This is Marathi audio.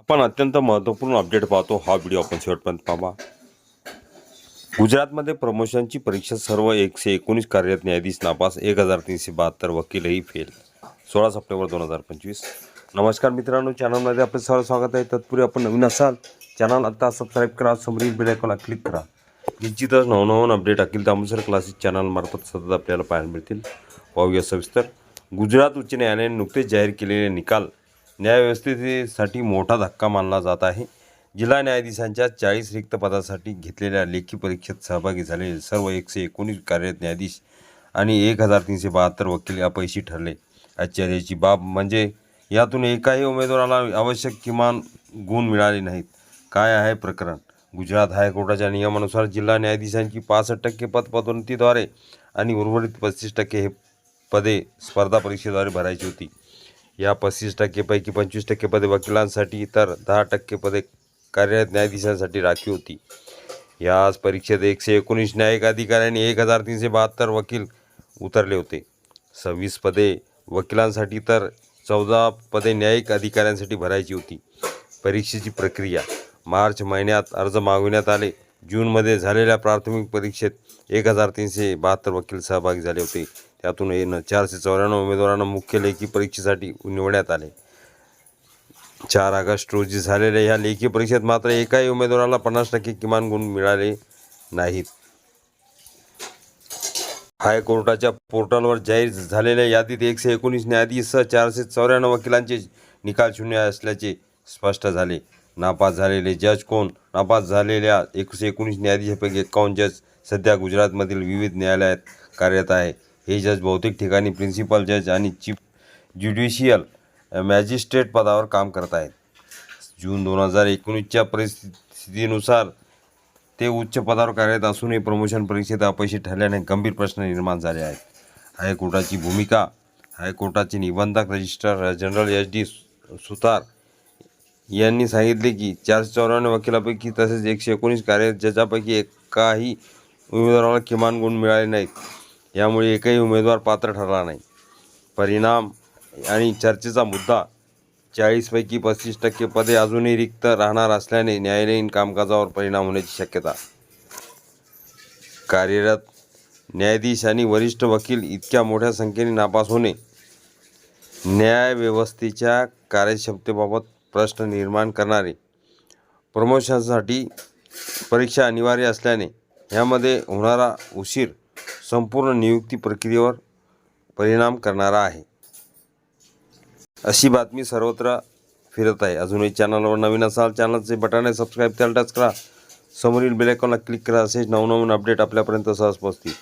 आपण अत्यंत महत्त्वपूर्ण अपडेट पाहतो. हा व्हिडिओ आपण शेवटपर्यंत पाहा गुजरातमध्ये प्रमोशनची परीक्षा सर्व एकशे एकोणीस कार्यरत न्यायाधीश नापास एक हजार तीनशे बहात्तर वकीलही फेल सोळा सप्टेंबर दोन हजार पंचवीस. नमस्कार मित्रांनो चॅनलमध्ये आपलं सर्व स्वागत आहे. तत्पूर्वी आपण नवीन असाल चॅनल आता सबस्क्राईब करा समोरील बेलायकॉनला क्लिक करा. निश्चितच नवनवन अपडेट अखिल तामुसर क्लासेस चॅनलमार्फत सतत आपल्याला पाहायला मिळतील. पाहूया सविस्तर. गुजरात उच्च न्यायालयाने नुकतेच जाहीर केलेले निकाल न्यायव्यवस्थेसाठी मोठा धक्का मानला जात आहे. जिल्हा न्यायाधीशांच्या चाळीस रिक्त पदासाठी घेतलेल्या लेखी परीक्षेत सहभागी झालेले सर्व एकशे एकोणीस कार्यरत न्यायाधीश आणि एक हजार तीनशे बहात्तर वकील अपयशी ठरले. आश्चर्याची बाब म्हणजे यातून एकाही उमेदवाराला आवश्यक किमान गुण मिळाले नाहीत. काय आहे प्रकरण? गुजरात हायकोर्टाच्या नियमानुसार जिल्हा न्यायाधीशांची पासष्ट टक्के पद पदोन्नतीद्वारे आणि उर्वरित पस्तीस टक्के हे पदे स्पर्धा परीक्षेद्वारे भरायची होती. या पस्तीस टक्केपैकी पंचवीस टक्के पदे वकिलांसाठी तर दहा टक्के पदे कार्यरत न्यायाधीशांसाठी राखीव होती. याच परीक्षेत एकशे एकोणीस न्यायिक अधिकाऱ्यांनी एक हजार तीनशे बहात्तर वकील उतरले होते. सव्वीस पदे वकिलांसाठी तर चौदा पदे न्यायिक अधिकाऱ्यांसाठी भरायची होती. परीक्षेची प्रक्रिया मार्च महिन्यात अर्ज मागविण्यात आले. जूनमध्ये झालेल्या प्राथमिक परीक्षेत एक हजार तीनशे बहात्तर वकील सहभागी झाले होते. त्यातून येणं चारशे चौऱ्याण्णव उमेदवारांना मुख्य लेखी परीक्षेसाठी निवडण्यात आले. चार ऑगस्ट रोजी झालेल्या ह्या लेखी परीक्षेत मात्र एकाही उमेदवाराला पन्नास टक्के किमान गुण मिळाले नाहीत. हायकोर्टाच्या पोर्टलवर जाहीर झालेल्या यादीत एकशे एकोणीस न्यायाधीशसह चारशे चौऱ्याण्णव वकिलांचे निकाल शून्य असल्याचे स्पष्ट झाले. नापास झालेले जज कोण? नापास झालेल्या एकशे एकोणीस न्यायाधीशापैकी एकावन्न जज सध्या गुजरातमधील विविध न्यायालयात कार्यरत आहे हे जज बहुतेक ठिकाणी प्रिन्सिपल जज आणि चीफ ज्युडिशियल मॅजिस्ट्रेट पदावर काम करत आहेत. जून दोन हजार एकोणीसच्या परिस्थितीनुसार ते उच्च पदावर कार्यरत असूनही प्रमोशन परीक्षेत अपयशी ठरल्याने गंभीर प्रश्न निर्माण झाले आहेत. हायकोर्टाची भूमिका हायकोर्टाचे निबंधक registrar general H D Sutar यांनी सांगितले की चारशे चौऱ्याण्णव वकिलापैकी तसेच एकशे एकोणीस कार्यरत जजापैकी एकाही उमेदवाराला किमान गुण मिळाले नाहीत. यामुळे एकही उमेदवार पात्र ठरला नाही. परिणाम आणि चर्चेचा मुद्दा चाळीसपैकी पस्तीस टक्के पदे अजूनही रिक्त राहणार असल्याने न्यायालयीन कामकाजावर परिणाम होण्याची शक्यता. कार्यरत न्यायाधीश आणि वरिष्ठ वकील इतक्या मोठ्या संख्येने नापास होणे न्यायव्यवस्थेच्या कार्यक्षमतेबाबत प्रश्न निर्माण करणारे प्रमोशनसाठी परीक्षा अनिवार्य असल्याने ह्यामध्ये होणारा उशीर संपूर्ण नियुक्ती प्रक्रियेवर परिणाम करणारा आहे. अशी बातमी सर्वत्र फिरत आहे. अजूनही चॅनलवर नवीन असाल चॅनलचे बटन आहे सबस्क्राईब त्याला टच करा. समोरील बेलायकॉनला क्लिक करा. असेच नवनवीन अपडेट आपल्यापर्यंत सहज पोहोचतील.